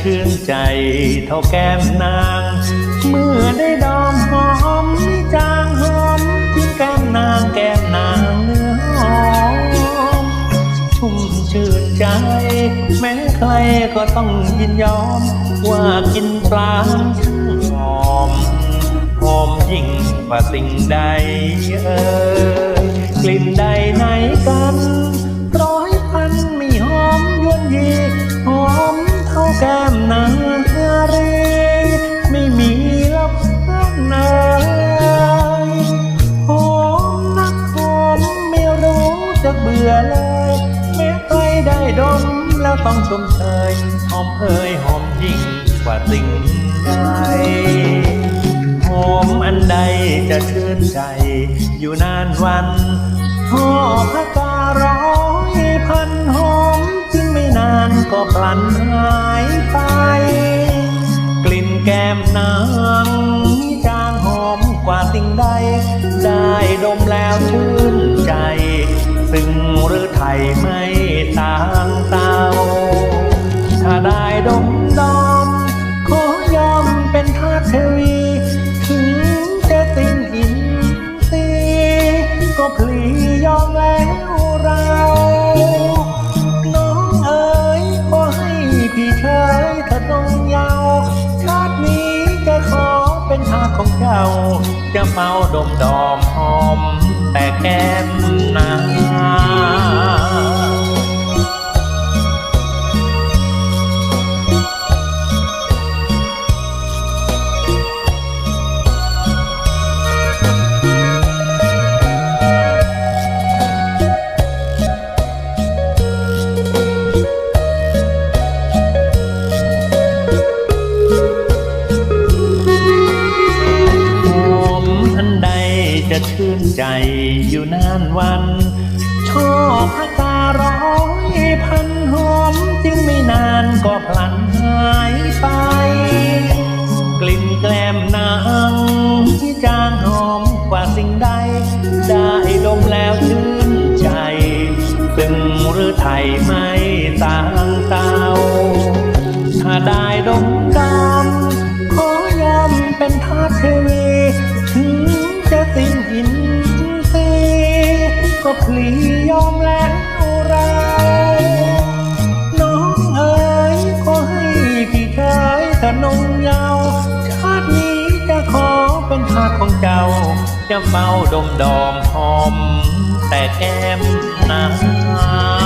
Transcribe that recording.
ชื่นใจเท่าแก้มนาง เมื่อได้ดอมหอมจางหอมทิ้งแก้มนางแก้มนางเนื้อหอมชุ่มชื่นใจ แม้ใครก็ต้องยินยอม ว่ากินปลาช่างหอมหอมยิ่งกว่าสิ่งใดเอ่ยกลิ่นใดไหนกัน ดมแล้วต้องชมเชยหอมเอ่ยหอมยิ่งกว่าสิ่งใดหอมอันใดจะชื่นใจ อยู่นานวันหอพระการ้อยพันหอมจึงไม่นานก็พลันหายไป กลิ่นแก้มนางมีจางหอมกว่าสิ่งใด ได้ดมแล้วชื่นใจ ซึ่งหรือไทยไม่ จะเฝ้าดมดอมหอม แต่แก้ อยู่นานวันชอพระการ้อยพันหอมจึงไม่นานก็พลันหายไป กลิ่นแกล้มนางที่จางหอมกว่าสิ่งใด ได้ดมแล้วชื่นใจซึ่งหรือไทยไม่ต่าง ก็พลียอมแล้วเรา น้องเอ๋ยขอให้พี่ชายถนงเยาว ชาตินี้จะขอเป็นทาสของเจ้า จะเฝ้าดมดอมหอม แต่แก้มนา